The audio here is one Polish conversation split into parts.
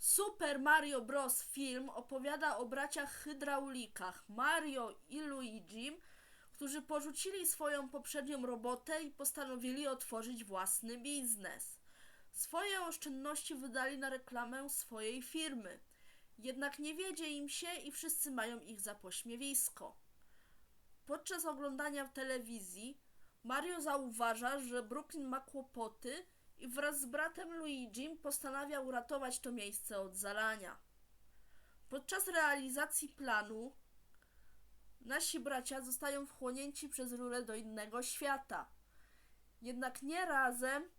Super Mario Bros. film opowiada o braciach hydraulikach Mario i Luigi, którzy porzucili swoją poprzednią robotę i postanowili otworzyć własny biznes. Swoje oszczędności wydali na reklamę swojej firmy. Jednak nie wiedzie im się i wszyscy mają ich za pośmiewisko. Podczas oglądania telewizji Mario zauważa, że Brooklyn ma kłopoty i wraz z bratem Luigi postanawia uratować to miejsce od zalania. Podczas realizacji planu nasi bracia zostają wchłonięci przez rurę do innego świata. Jednak nie razem,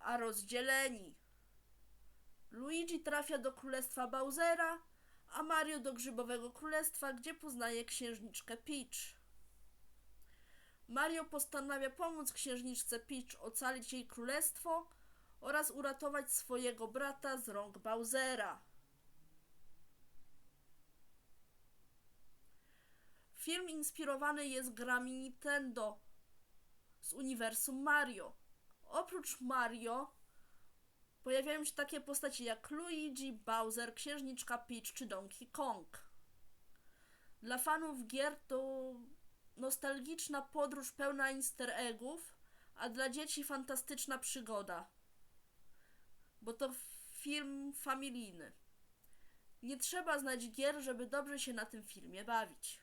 a rozdzieleni. Luigi trafia do królestwa Bowsera, a Mario do grzybowego królestwa, gdzie poznaje księżniczkę Peach. Mario postanawia pomóc księżniczce Peach ocalić jej królestwo oraz uratować swojego brata z rąk Bowsera. Film inspirowany jest grami Nintendo z uniwersum Mario. Oprócz Mario pojawiają się takie postacie jak Luigi, Bowser, Księżniczka Peach czy Donkey Kong. Dla fanów gier to nostalgiczna podróż pełna easter eggów, a dla dzieci fantastyczna przygoda. Bo to film familijny. Nie trzeba znać gier, żeby dobrze się na tym filmie bawić.